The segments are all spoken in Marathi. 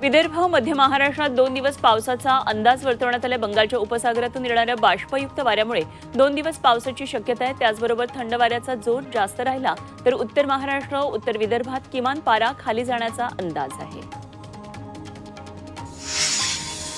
विदर्भ मध्य महाराष्ट्रात दोन दिवस पावसाचा अंदाज वर्तवण्यात आला बंगालच्या उपसागरातून येणाऱ्या बाष्पयुक्त वाऱ्यामुळे दोन दिवस पावसाची शक्यता आहे. त्याचबरोबर थंड वाऱ्याचा जोर जास्त राहिला तर उत्तर महाराष्ट्र उत्तर विदर्भात किमान पारा खाली जाण्याचा अंदाज आहे.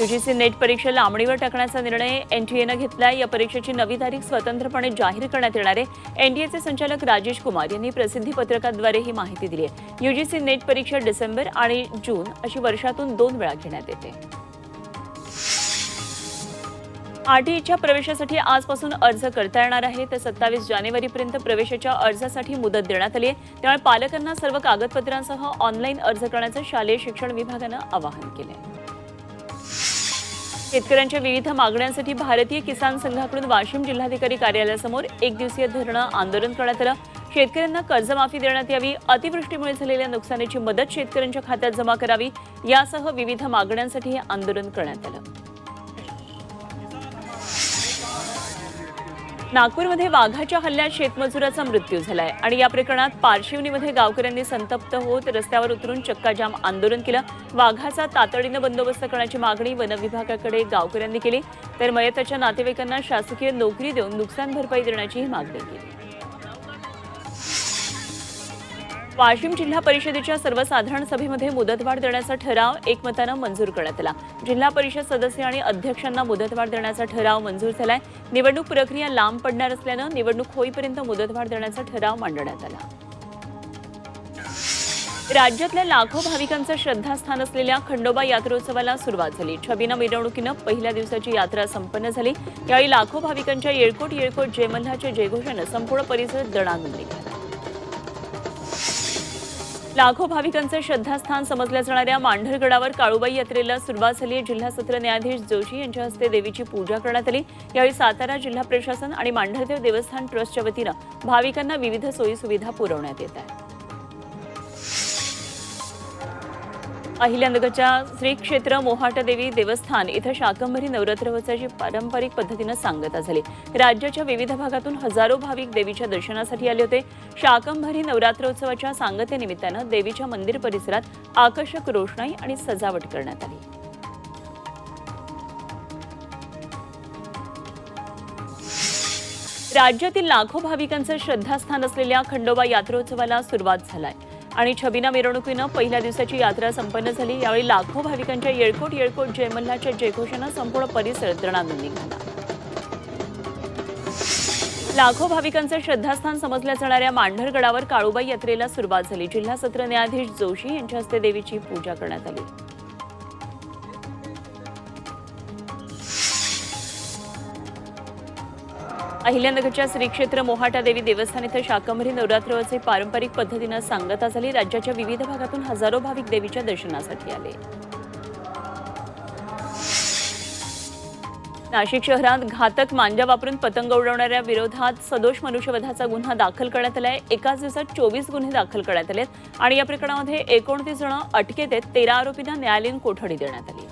युजीसी नेट परीक्षा लांबणीवर टाकण्याचा निर्णय एनटीएनं घेतलाय. या परीक्षेची नवी तारीख स्वतंत्रपणे जाहीर करण्यात येणार आहे. एनटीएचे संचालक राजेश कुमार यांनी प्रसिद्धी पत्रकाद्वारे ही माहिती दिली आहे. युजीसी नेट परीक्षा डिसेंबर आणि जून अशी वर्षातून दोन वेळा घेण्यात येते. आरटीईच्या प्रवेशासाठी आजपासून अर्ज करता येणार आहे. तर सत्तावीस जानेवारीपर्यंत प्रवेशाच्या अर्जासाठी मुदत देण्यात आली आहे. त्यामुळे पालकांना सर्व कागदपत्रांसह ऑनलाईन अर्ज करण्याचं शालेय शिक्षण विभागानं आवाहन केलं आहे शेतकऱ्यांच्या विविध मागण्यांसाठी भारतीय किसान संघाकडून वाशिम जिल्हाधिकारी कार्यालयासमोर एक दिवसीय धरणं आंदोलन करण्यात आलं. शेतकऱ्यांना कर्जमाफी देण्यात यावी अतिवृष्टीमुळे झालेल्या नुकसानीची मदत शेतकऱ्यांच्या खात्यात जमा करावी यासह विविध मागण्यांसाठी हे आंदोलन करण्यात आलं. नागपूरमध्ये वाघाच्या हल्ल्यात शेतमजुराचा मृत्यू झालाय आणि या प्रकरणात पारशिवनीमध्ये गावकऱ्यांनी संतप्त होत रस्त्यावर उतरून चक्काजाम आंदोलन केलं. वाघाचा तातडीनं बंदोबस्त करण्याची मागणी वनविभागाकडे गावकऱ्यांनी केली. तर मयताच्या नातेवाईकांना शासकीय नोकरी देऊन नुकसान भरपाई देण्याचीही मागणी केली. वाशिम जिल्हा परिषदेच्या सर्वसाधारण सभेमध्ये मुदतवाढ देण्याचा ठराव एकमतानं मंजूर करण्यात आला. जिल्हा परिषद सदस्य आणि अध्यक्षांना मुदतवाढ देण्याचा ठराव मंजूर झालाय. निवडणूक प्रक्रिया लांब पडणार असल्यानं निवडणूक होईपर्यंत मुदतवाढ देण्याचा ठराव मांडण्यात आला. राज्यातल्या लाखो भाविकांचं श्रद्धास्थान असलेल्या खंडोबा यात्रोत्सवाला सुरुवात झाली. छबिना मिरवणुकीनं पहिल्या दिवसाची यात्रा संपन्न झाली. यावेळी लाखो भाविकांच्या येळकोट येळकोट जयमल्हाच्या जयघोषानं संपूर्ण परिसर दणाणून निघाला. लाखो भाविकांचं श्रद्धास्थान समजल्या जाणाऱ्या मांढरगडावर काळूबाई यात्रेला सुरुवात झाली. जिल्हा सत्र न्यायाधीश जोशी यांच्या हस्ते देवीची पूजा करण्यात आली. यावेळी सातारा जिल्हा प्रशासन आणि मांढरदेव देवस्थान ट्रस्टच्या वतीनं भाविकांना विविध सोयी सुविधा पुरवण्यात येत आहेत. अहिल्यानगरच्या श्री क्षेत्र मोहाटदेवी देवस्थान इथं शाकंभरी नवरात्र उत्सवाची पारंपरिक पद्धतीनं सांगता झाली. राज्याच्या विविध भागातून हजारो भाविक देवीच्या दर्शनासाठी आले होते. शाकंभरी नवरात्रोत्सवाच्या सांगतेनिमित्तानं देवीच्या मंदिर परिसरात आकर्षक रोषणाई आणि सजावट करण्यात आली. राज्यातील लाखो भाविकांचं श्रद्धास्थान असलेल्या खंडोबा यात्रोत्सवाला सुरुवात झालाय. आणि छबिना मिरवणुकीनं पहिल्या दिवसाची यात्रा संपन्न झाली. यावेळी लाखो भाविकांच्या येळकोट येळकोट जयमल्हाच्या जयघोषानं संपूर्ण परिसर दणानून निघाला. लाखो भाविकांचं श्रद्धास्थान समजल्या जाणाऱ्या मांढरगडावर काळूबाई यात्रेला सुरुवात झाली. जिल्हा सत्र न्यायाधीश जोशी यांच्या हस्ते देवीची पूजा करण्यात आली. अहिल्यानगरच्या श्री क्षेत्र मोहाटा देवी देवस्थान इथं शाकंभरी नवरात्रोत्सव पारंपरिक पद्धतीनं सांगता झाली. राज्याच्या विविध भागातून हजारो भाविक देवीच्या दर्शनासाठी आले. नाशिक शहरात घातक मांजा वापरून पतंग उडवणाऱ्या विरोधात सदोष मनुष्यवधाचा गुन्हा दाखल करण्यात आलाय. एकाच दिवसात चोवीस गुन्हे दाखल करण्यात आलेत आणि या प्रकरणामध्ये एकोणतीस जण अटकेत आहेत. तेरा आरोपींना न्यायालयीन कोठडी देण्यात आली.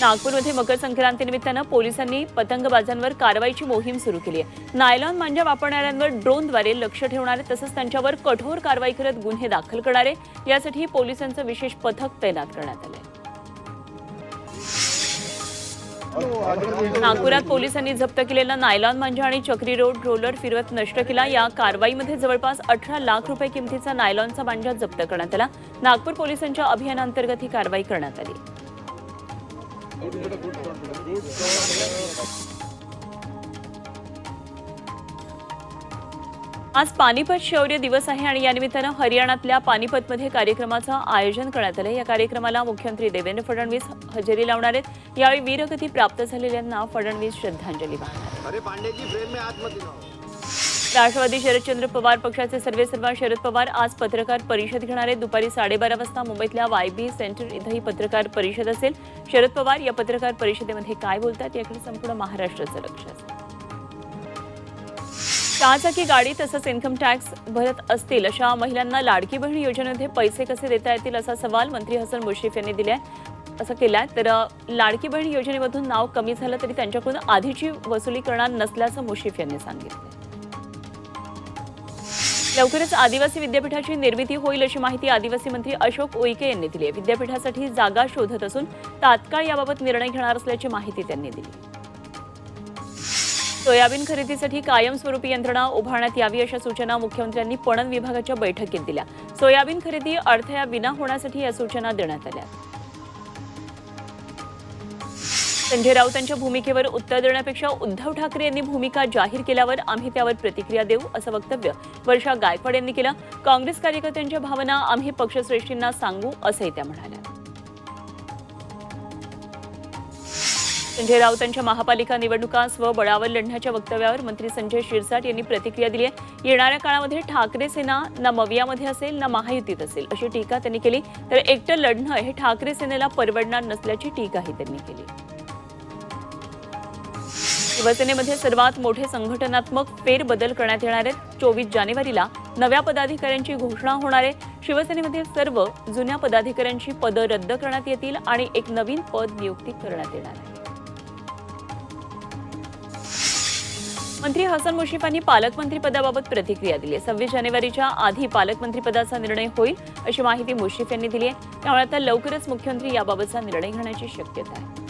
नागपूरमध्ये मकर संक्रांतीनिमित्तानं पोलिसांनी पतंगबाजांवर कारवाईची मोहीम सुरू केली आहे. नायलॉन मांजा वापरणाऱ्यांवर ड्रोनद्वारे लक्ष ठेवणारे तसंच त्यांच्यावर कठोर कारवाई करत गुन्हे दाखल करणारे यासाठी पोलिसांचं विशेष पथक तैनात करण्यात आलंय. नागपुरात पोलिसांनी जप्त केलेला नायलॉन मांजा आणि चक्री रोड रोलर फिरवत नष्ट केला. या कारवाईमध्ये जवळपास अठरा लाख रुपये किमतीचा नायलॉनचा मांजा जप्त करण्यात आला. नागपूर पोलिसांच्या अभियानांतर्गत ही कारवाई करण्यात आली. आज पानिपत शौर्य दिवस आहे आणि या निमित्तानं हरियाणातल्या पानिपतमध्ये कार्यक्रमाचं आयोजन करण्यात आलं. या कार्यक्रमाला मुख्यमंत्री देवेंद्र फडणवीस हजेरी लावणार आहेत. यावेळी वीरगती प्राप्त झालेल्यांना फडणवीस श्रद्धांजली वाहणार राष्ट्रवादी शरदचंद्र पवार पक्षाचे सर्वेसर्वा शरद पवार आज पत्रकार परिषद घेणार. आहेत दुपारी साडेबारा वाजता मुंबईतल्या वायबी सेंटर इथं ही पत्रकार परिषद असेल. शरद पवार या पत्रकार परिषदेमध्ये काय बोलतात याकडे संपूर्ण महाराष्ट्राचं लक्ष असेल. चारचाकी गाडी तसंच इन्कम टॅक्स भरत असतील अशा महिलांना लाडकी बहीण योजनेमध्ये पैसे कसे देता येतील असा सवाल मंत्री हसन मुश्रीफ यांनी दिलाय. असं केलाय. तर लाडकी बहीण योजनेमधून नाव कमी झालं तरी त्यांच्याकडून आधीची वसुली करणार नसल्याचं मुश्रीफ यांनी सांगितलं लवकरच आदिवासी विद्यापीठाची निर्मिती होईल अशी माहिती आदिवासी मंत्री अशोक उईके यांनी दिली आहे. विद्यापीठासाठी जागा शोधत असून तात्काळ याबाबत निर्णय घेणार असल्याची माहिती त्यांनी दिली. सोयाबीन खरेदीसाठी कायमस्वरूपी यंत्रणा उभारण्यात यावी अशा सूचना मुख्यमंत्र्यांनी पणन विभागाच्या बैठकीत दिल्या. सोयाबीन खरेदी अडथळ्या विना होण्यासाठी या सूचना देण्यात आल्या. संजय राऊत त्यांच्या भूमिकेवर उत्तर देण्यापेक्षा उद्धव ठाकरे यांनी भूमिका जाहीर केल्यावर आम्ही त्यावर प्रतिक्रिया देऊ असं वक्तव्य वर्षा गायकवाड यांनी केलं. काँग्रेस कार्यकर्त्यांच्या भावना आम्ही पक्षश्रेष्ठींना सांगू असंही त्या म्हणाल्या. संजय राऊतांच्या महापालिका निवडणुका स्वबळावर लढण्याच्या वक्तव्यावर मंत्री संजय शिरसाट यांनी प्रतिक्रिया दिली आहे. येणाऱ्या काळामध्ये ठाकरे सेना ना मवियामध्ये असेल ना महायुतीत असेल अशी टीका त्यांनी केली. तर एकटं लढणं हे ठाकरे सेनेला परवडणार नसल्याची टीकाही त्यांनी केली. शिवसेनेमध्ये सर्वात मोठे संघटनात्मक फेरबदल करण्यात येणार आहेत. चोवीस जानेवारीला नव्या पदाधिकाऱ्यांची घोषणा होणार आहे. शिवसेनेमधील सर्व जुन्या पदाधिकाऱ्यांची पदं रद्द करण्यात येतील आणि एक नवीन पद नियुक्ती करण्यात येणार आहे. मंत्री हसन मुश्रीफांनी पालकमंत्री पदाबाबत प्रतिक्रिया दिली सव्वीस जानेवारीच्या आधी पालकमंत्रीपदाचा निर्णय होईल अशी माहिती मुश्रीफ यांनी दिली आहे. त्यामुळे आता लवकरच मुख्यमंत्री याबाबतचा निर्णय घेण्याची शक्यता आहे.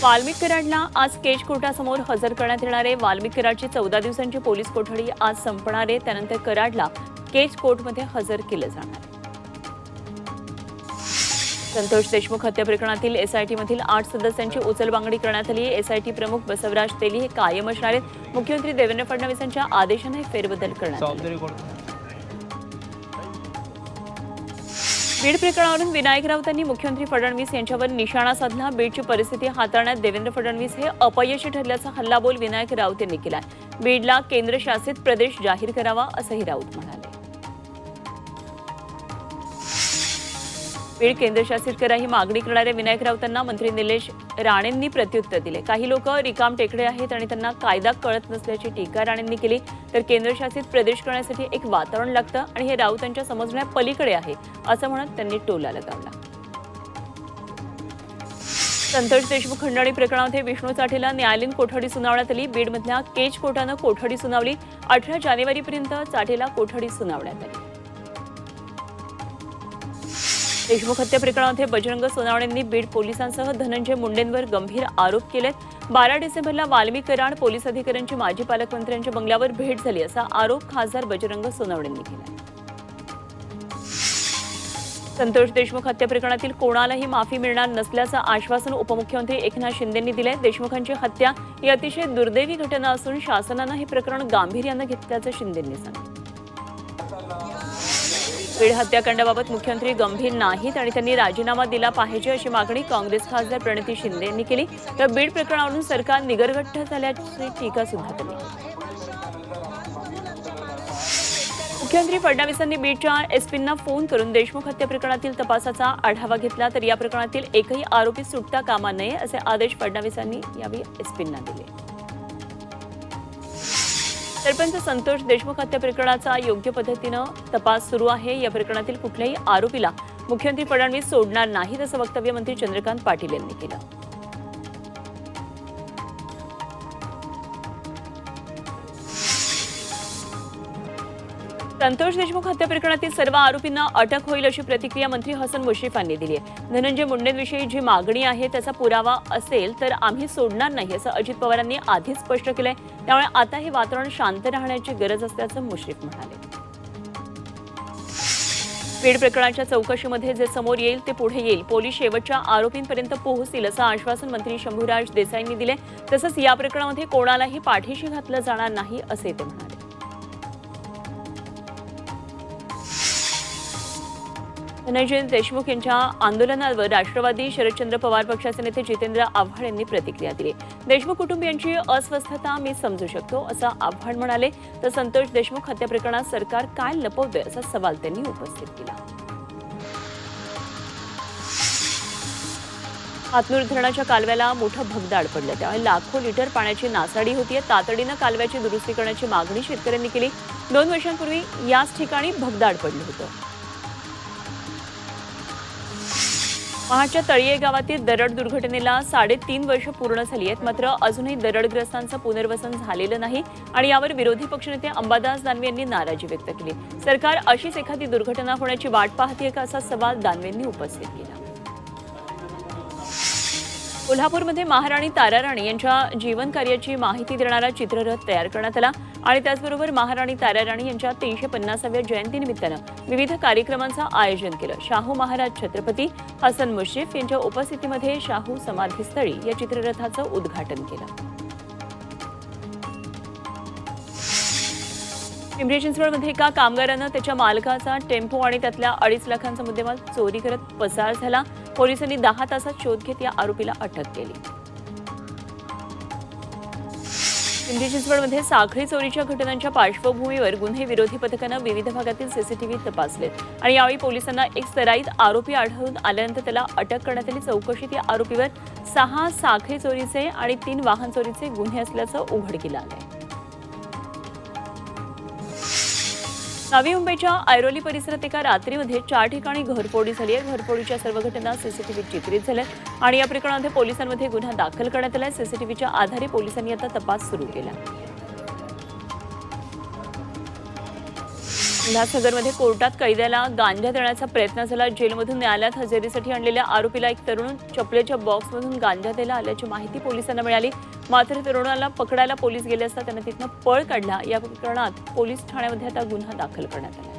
वाल्मिक कराडला आज केज कोर्टासमोर हजर करण्यात येणारे वाल्मिक कराडची चौदा दिवसांची पोलीस कोठडी आज संपणार आहे. त्यानंतर कराडला केज कोर्टमध्ये हजर केलं जाणार संतोष देशमुख हत्या प्रकरणातील एसआयटीमधील आठ सदस्यांची उचलबांगडी करण्यात आली एसआयटी प्रमुख बसवराज तेली हे कायम असणार आहेत. मुख्यमंत्री देवेंद्र फडणवीसांच्या आदेशाने फेरबदल करण्यात बीड प्रकरणावरून विनायक राऊतांनी मुख्यमंत्री फडणवीस यांच्यावर निशाणा साधला. बीडची परिस्थिती हाताळण्यात देवेंद्र फडणवीस हे अपयशी ठरल्याचा हल्लाबोल विनायक राऊत यांनी केला बीडला केंद्रशासित प्रदेश जाहीर करावा असंही राऊत म्हणाले. वेळ केंद्रशासित करा ही मागणी करणाऱ्या विनायक राऊतांना मंत्री निलेश राणेंनी प्रत्युत्तर दिले. काही लोक रिकाम टेकडे आहेत आणि त्यांना कायदा कळत नसल्याची टीका राणेंनी केली. तर केंद्रशासित प्रदेश करण्यासाठी एक वातावरण लागतं आणि हे राऊतांच्या समजण्या पलीकडे आहे असं म्हणत त्यांनी टोला लगावला संतोष देशमुख खंडणी प्रकरणामध्ये विष्णू चाठेला न्यायालयीन कोठडी सुनावण्यात आली. बीडमधल्या केज कोर्टानं कोठडी सुनावली. अठरा जानेवारीपर्यंत चाठेला कोठडी सुनावण्यात आली. देशमुख हत्या प्रकरणामध्ये बजरंग सोनावणेंनी बीड पोलिसांसह धनंजय मुंडेंवर गंभीर आरोप केलेत. बारा डिसेंबरला वाल्मी कराड पोलीस अधिकाऱ्यांची माजी पालकमंत्र्यांच्या बंगल्यावर भेट झाली असा आरोप खासदार बजरंग सोनावणेंनी केला संतोष देशमुख हत्या प्रकरणातील कोणालाही माफी मिळणार नसल्याचं आश्वासन उपमुख्यमंत्री एकनाथ शिंदेंनी दिलंय. देशमुखांची हत्या ही अतिशय दुर्दैवी घटना असून शासनानं हे प्रकरण गांभीर्यानं घेतल्याचं शिंदेंनी सांगितलं. बीड हत्याकांडाबाबत मुख्यमंत्री गंभीर नाहीत आणि त्यांनी राजीनामा दिला पाहिजे अशी मागणी काँग्रेस खासदार प्रणिती शिंदे यांनी केली. तर बीड प्रकरणावरून सरकार निगरगट्ट झाल्याची टीका सुद्धा केली. मुख्यमंत्री फडणवीसांनी बीडच्या एसपींना फोन करून देशमुख हत्या प्रकरणातील तपासाचा आढावा घेतला. तर या प्रकरणातील एकही आरोपी सुटता कामा नये असे आदेश फडणवीसांनी यावेळी एसपींना दिले. सरपंच संतोष देशमुख हत्या प्रकरणाचा योग्य पद्धतीनं तपास सुरू आहे. या प्रकरणातील कुठल्याही आरोपीला मुख्यमंत्री फडणवीस सोडणार नाहीत असं वक्तव्य मंत्री चंद्रकांत पाटील यांनी केलं. संतोष देशमुख हत्या प्रकरणातील सर्व आरोपींना अटक होईल अशी प्रतिक्रिया मंत्री हसन मुश्रीफांनी दिली आहे. धनंजय मुंडेंविषयी जी मागणी आहे त्याचा पुरावा असेल तर आम्ही सोडणार नाही असं अजित पवारांनी आधीच स्पष्ट केलंय. त्यामुळे आता हे वातावरण शांत राहण्याची गरज असल्याचं मुश्रीफ म्हणाले. बीड प्रकरणाच्या चौकशीमध्ये जे समोर येईल ते पुढे येईल. पोलीस शेवटच्या आरोपींपर्यंत पोहोचतील असं आश्वासन मंत्री शंभूराज देसाईंनी दिले तसंच या प्रकरणामध्ये कोणालाही पाठीशी घातलं जाणार नाही असे ते म्हणाले. धनंजय देशमुख यांच्या आंदोलनावर राष्ट्रवादी शरदचंद्र पवार पक्षाचे नेते जितेंद्र आव्हाड यांनी प्रतिक्रिया दिली. देशमुख कुटुंबियांची अस्वस्थता मी समजू शकतो असं आव्हाड म्हणाले. तर संतोष देशमुख हत्या प्रकरणात सरकार काय लपवतोय असा सवाल त्यांनी उपस्थित केला. हातनूर धरणाच्या कालव्याला मोठं भगदाड पडलं. त्यामुळे लाखो लिटर पाण्याची नासाडी होतीये तातडीनं कालव्याची दुरुस्ती करण्याची मागणी शेतकऱ्यांनी केली. दोन वर्षांपूर्वी याच ठिकाणी भगदाड पडलं होतं. महाडच्या तळीये गावातील दरड दुर्घटनेला साडेतीन वर्ष पूर्ण झाली आहेत. मात्र अजूनही दरडग्रस्तांचं पुनर्वसन झालेलं नाही आणि यावर विरोधी पक्षनेते अंबादास दानवे यांनी नाराजी व्यक्त केली. सरकार अशीच एखादी दुर्घटना होण्याची वाट पाहते का असा सवाल दानवेंनी उपस्थित केला. कोल्हापूरमध्ये महाराणी ताराराणी यांच्या जीवन कार्याची माहिती देणारा चित्ररथ तयार करण्यात आला आणि त्याचबरोबर महाराणी ताराराणी यांच्या तीनशे पन्नासाव्या जयंतीनिमित्तानं विविध कार्यक्रमांचं आयोजन केलं. शाहू महाराज छत्रपती हसन मुश्रीफ यांच्या उपस्थितीमध्ये शाहू समाधीस्थळी या चित्ररथाचं उद्घाटन केलं. पिंपरी चिंचवडमध्ये एका कामगारानं त्याच्या मालकाचा टेम्पो आणि त्यातल्या अडीच लाखांचा मुद्देमाल चोरी करत पसार झाला. पोलिसांनी दहा तासात शोध घेत या आरोपीला अटक केली. पिंपरी चिंचवडमध्ये साखळी चोरीच्या घटनांच्या पार्श्वभूमीवर गुन्हे विरोधी पथकानं विविध भागातील सीसीटीव्ही तपासले आणि यावेळी पोलिसांना एक सराईत आरोपी आढळून आल्यानंतर त्याला अटक करण्यात आली. चौकशीत या आरोपीवर सहा साखळी चोरीचे आणि तीन वाहन चोरीचे गुन्हे असल्याचं उघडकीला आलंय. नवी मुंबईच्या ऐरोली परिसरात एका रात्रीमध्ये चार ठिकाणी घरफोडी झाली आहे. घरफोडीच्या सर्व घटना सीसीटीव्ही चित्रित झाल्या आणि या प्रकरणामध्ये पोलिसांमध्ये गुन्हा दाखल करण्यात आला सीसीटीव्हीच्या आधारे पोलिसांनी आता तपास सुरू केला. उल्हासनगरमध्ये कोर्टात कैद्याला गांजा देण्याचा प्रयत्न झाला. जेलमधून न्यायालयात हजेरीसाठी आणलेल्या आरोपीला एक तरुण चपलेच्या बॉक्समधून गांजा द्यायला आल्याची माहिती पोलिसांना मिळाली. मात्र तरुणाला पकडायला पोलीस गेले असता त्यानं तिथनं पळ काढला. या प्रकरणात पोलीस ठाण्यामध्ये आता गुन्हा दाखल करण्यात आला